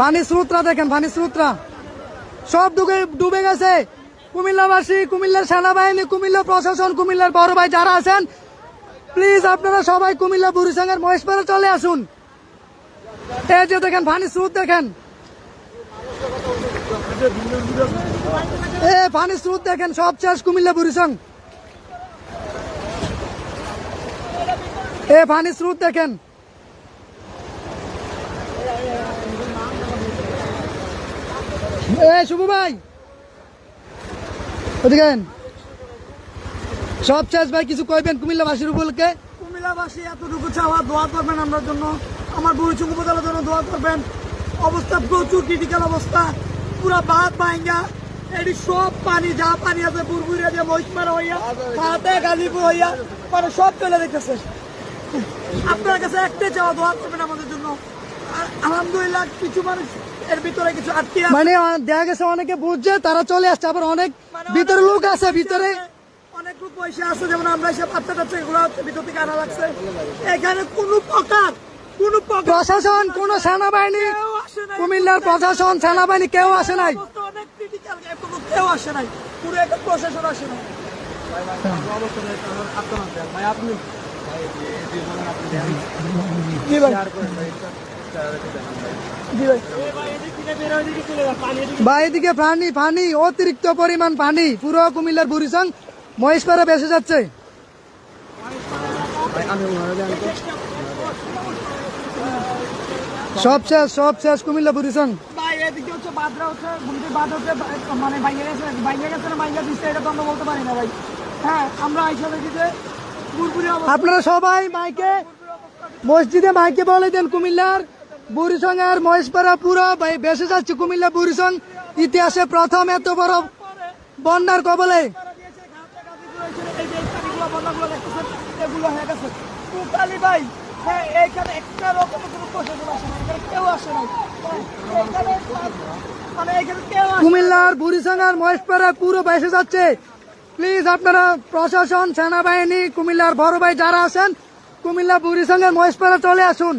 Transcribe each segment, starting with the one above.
পানি স্রোতরা দেখেন, পানি স্রোতরা সব ডুবে ডুবে গেছে। কুমিল্লাবাসী, কুমিল্লার সেনাবাহিনী, কুমিল্লা প্রশাসন, কুমিল্লার বড় ভাই যারা আছেন প্লিজ আপনারা সবাই কুমিল্লা বুড়িসাঙ্গের মহেশপাড়া চলে আসুন। এই যে দেখেন, পানি স্রোত দেখেন। এ, পানি স্রোত দেখেন, সব শেষ কুমিল্লা বুড়িসং। এ পানি স্রোত দেখেন। এ শুভ ভাই। আইন। সব শেষ ভাই, কিছু কইবেন কুমিল্লাবাসীর উপলক্ষে? কুমিল্লাবাসী, এতটুকু চাওয়া, দোয়া করবেন আমরা জন্য। আমার বুড়িচুং উপজেলার জন্য দোয়া করবেন। অবস্থা প্রচুর ক্রিটিক্যাল অবস্থা। পুরা বাদ বাইঙ্গা এটি সব পানি, যা পানি আছে বুরবুরিয়া যে মহিষমারা হইয়া হাতে গাজীপুর হইয়া মানে সব চলে দেখতেছে আপনার কাছে একটাই চাওয়া দোয়া করবেন আমাদের জন্য। আলহামদুলিল্লাহ কিছু মানুষ এর ভিতরে কিছু আটকে মানে দেখা গেছে অনেকে বুঝছে তারা চলে আসছে আবার অনেক মানে ভিতরে লোক আছে ভিতরে। অনেক লোক পয়সা আছে যেমন আমরা এসে বাচ্চা টাচ্চা এগুলো ভিতর থেকে আনা লাগছে। এখানে কোনো প্রকার কোনো প্রশাসন কোন সেনাবাহিনী কেউ আসে নাই। কুমিল্লার প্রশাসন সেনাবাহিনী কেউ আসে নাই। কেউ আসে নাই। পুরো একটা প্রশাসন আসে নাই। জি ভাই ভাই এদিকে পানি পানি, অতিরিক্ত পরিমাণ পানি। পুরো কুমিল্লার বুড়িসং মহেশপাড়া বেসে যাচ্ছে। সব শেষ সব শেষ কুমিল্লা বুড়িসং মানে বাইরে গেছে বাইরে দিচ্ছে এটা তো আমরা হ্যাঁ আমরা আইসা যে আপনারা সবাই মাইকে মসজিদে মাইকে বলে দেন কুমিল্লার বুড়িসং আর মহেশপাড়া পুরো বেসে যাচ্ছে কুমিল্লা বুড়িসং ইতিহাসে প্রথম এত বড় বন্যার কবলে হয়ে এইখানে একটা রকমের কোনো প্রশাসন আসে না, কেউ আসে নাই। এইখানে মানে। কুমিল্লার বুড়িসং আর মহেশপাড়া পুরো বেসে যাচ্ছে প্লিজ আপনারা প্রশাসন, সেনাবাহিনী, কুমিল্লার বড় ভাই যারা আছেন, কুমিল্লা বুড়িসঙ্গের মহেশপাড়া চলে আসুন।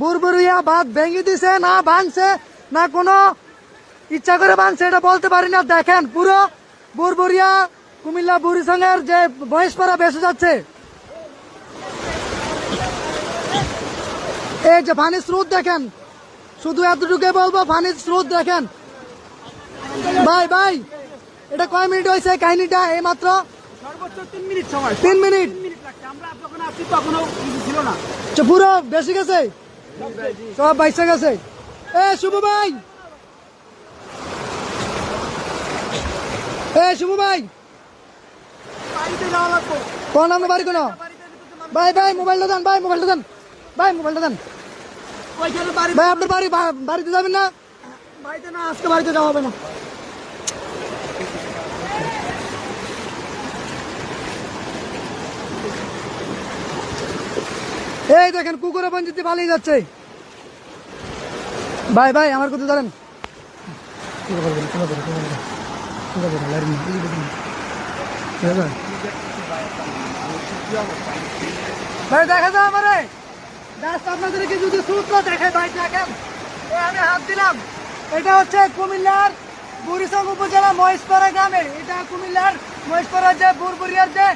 বুরবুরিয়া বাদ ভেঙে দিছে, না ভাঙছে, না কোনো ইচ্ছা করে ভাঙছে, এটা বলতে পারি না। দেখেন, পুরো বুরবুরিয়া কুমিল্লা বুড়িসঙ্গের যে মহেশপাড়া বেসে যাচ্ছে। এই যে পানির স্রোত দেখেন, শুধু এতটুকু বলব পানির স্রোত দেখেন। ভাই ভাই এটা কয় মিনিট হয়েছে? কাহিনীটা এই মাত্র সর্বোচ্চ তিন মিনিট সময়। তিন মিনিট। তিন মিনিট লাগছে। আমরা যখন আসছি তখনও ছিল না। পুরো বেশি গেছে? সব বাইসে গেছে। এ শুভ ভাই! এ শুভ ভাই! কোন আপনার বাড়ি কোনো? ভাই ভাই মোবাইলটা দেন ভাই মোবাইলটা দেন। ভাই মোবাইলটা দেন। ভাই আপনার বাড়ি বাড়িতে যাবেন না? বাড়িতে না আজকে বাড়িতে যাওয়া হবে না। এই দেখেন কুকুরে পঞ্চায়েতে পালিয়ে যাচ্ছে। ভাই ভাই, আমার কথা ধরেন। ভাই, দেখা যায় আমারে। জাস্ট আপনাদেরকে যদি সূত্র দেখে ভাই, দেখেন। আমি হাত দিলাম। এটা হচ্ছে কুমিল্লার বুড়িসং উপজেলা মহেশপাড়া গ্রামে। এটা কুমিল্লার মহেশপাড়ার যে বুরবুরিয়ার যে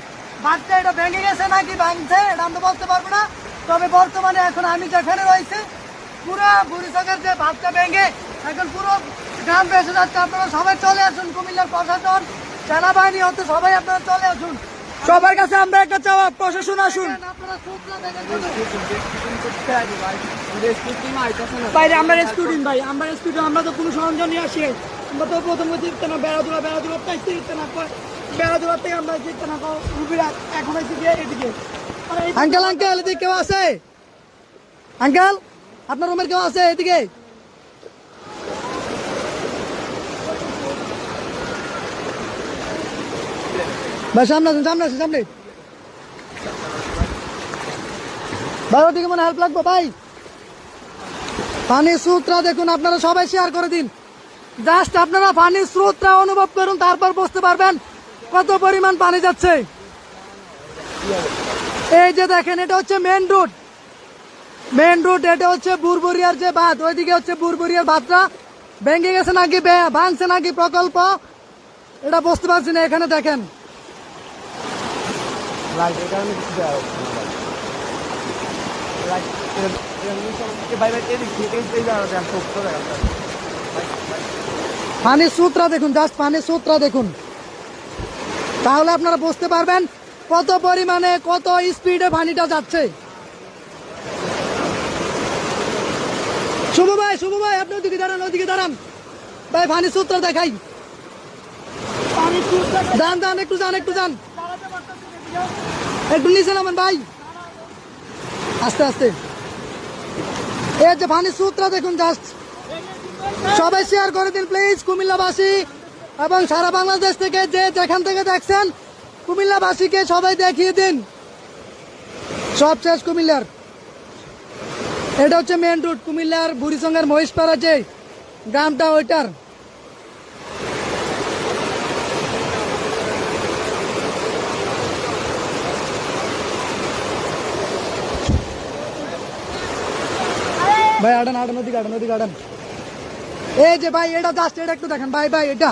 বাঁধটা, এটা ভেঙে গেছে নাকি ভাঙছে, এটা আমরা বলতে পারব না। তবে বর্তমানে এখন আমি যেখানে রয়েছে পুরো বুড়িসংয়ের যে বাঁধটা ভেঙে এখন পুরো গ্রাম বেসে যাচ্ছে। আপনারা সবাই চলে আসুন কুমিল্লার প্রশাসন সেনাবাহিনী হতে সবাই আপনারা চলে আসুন। সবার কাছে আমরা একটা চাওয়া প্রশাসন আসুন। বাইরে আমরা রেস্কিউ টিম ভাই আমরা রেস্কিউ টিম আমরা তো কোনো সরঞ্জাম নিয়ে আসি আমরা তো প্রথম দিতে না বেড়া দোলা বেড়া দোলা পাইতে না কয়, বেড়া দোলা থেকে আমরা দিতে না রুবিরা এখন গিয়ে এদিকে। আঙ্কেল আঙ্কেল, এদিকে কেউ আছে? আঙ্কেল, আপনার রুমের কেউ আছে এদিকে? ভাই, সামনে আসুন সামনে আসুন, সামনে। ভাই, ওদিকে মনে হেল্প লাগবে, ভাই। পানির স্রোতটা দেখুন, আপনারা সবাই শেয়ার করে দিন। জাস্ট আপনারা পানির স্রোতটা অনুভব করুন, তারপর বুঝতে পারবেন কত পরিমাণ পানি যাচ্ছে। এই যে দেখেন এটা হচ্ছে মেন রোড মেন রোড এটা হচ্ছে বুরবুরিয়ার যে বাঁধ। ওইদিকে হচ্ছে বুরবুরিয়ার বাঁধটা। ভেঙে গেছে নাকি ভাঙছে নাকি প্রকল্প? এটা বুঝতে পারছি না এখানে দেখেন। পানির সূত্রা দেখুন জাস্ট পানির সূত্রা দেখুন। তাহলে আপনারা বুঝতে পারবেন কত পরিমাণে, কত স্পিডে পানিটা যাচ্ছে? শুভ ভাই শুভ ভাই, আপনি ওদিকে দাঁড়ান ওদিকে দাঁড়ান। ভাই পানির সূত্র দেখাই। দান দান একটু যান একটু যান। একটু নিচে নামেন, ভাই। আস্তে আস্তে। এই যে পানির সূত্র দেখুন জাস্ট সবাই শেয়ার করে দিন প্লিজ কুমিল্লাবাসী এবং সারা বাংলাদেশ থেকে যে যেখান থেকে দেখছেন কুমিল্লাবাসীকে সবাই দেখিয়ে দিন। সব শেষ কুমিল্লার। এটা হচ্ছে মেন রুট কুমিল্লার বুড়িসঙ্গের মহিষপাড়া যে গ্রামটা ওইটার। ভাই, আডান আডান ওদিকে আডান ওদিকে, আডান। এই যে ভাই, এটা জাস্ট এটা একটু দেখেন। ভাই ভাই, এটা।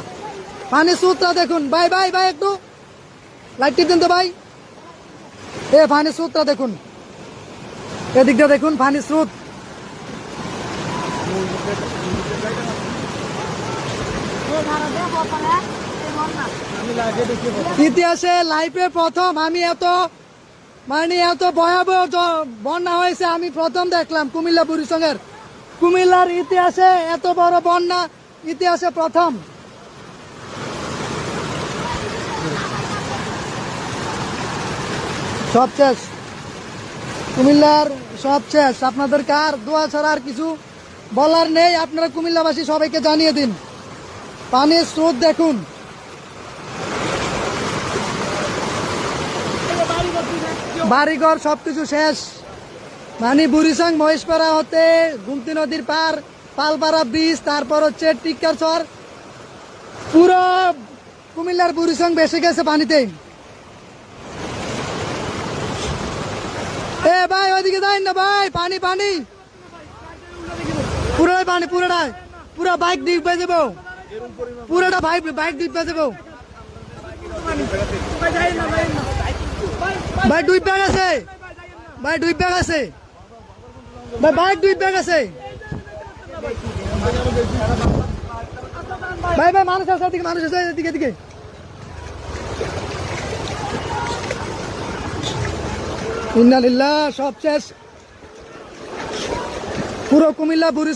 পানি সুতরা দেখুন। ভাই ভাই ভাই, একটু। লাইট দিন তো ভাই। এ পানি সুতরা দেখুন। এদিকটা দেখুন পানি স্রোত। ইতিহাসে লাইফে প্রথম আমি এত মানে এত ভয়াবহ বন্যা হয়েছে, আমি প্রথম দেখলাম কুমিল্লা বুড়িসঙ্গের কুমিল্লার ইতিহাসে এত বড় বন্যা, ইতিহাসে প্রথম। সব শেষ। কুমিল্লার সব শেষ। আপনাদের কার দোয়া ছাড়া আর কিছু বলার নেই? আপনারা কুমিল্লাবাসী সবাইকে জানিয়ে দিন। পানির স্রোত দেখুন। বাড়িঘর সবকিছু শেষ। মানে বুড়িসাং, মহেশপাড়া হতে গুমতি নদীর পার, পালপাড়া ব্রিজ, তারপর হচ্ছে টিকারচর পুরো কুমিল্লার বুড়িসং বেসে গেছে পানিতে এ ভাই, ওইদিকে যাই না ভাই, পানি পানি। পুরোটাই পানি, পুরোটাই। পুরো বাইক ডিপ পেয়ে যাব। পুরোটা বাইক বাইক ডিপ পেয়ে যাব। ভাই। ভাই দুই ব্যাগ আছে। ভাই, দুই ব্যাগ আছে। ভাই বাইক দুই ব্যাগ আছে। ভাই ভাই, মানুষ আছে, এদিকে, মানুষ আছে, এদিকে এদিকে। ইন্নালিল্লাহ সব শেষ। পুরো কুমিল্লা বুড়ি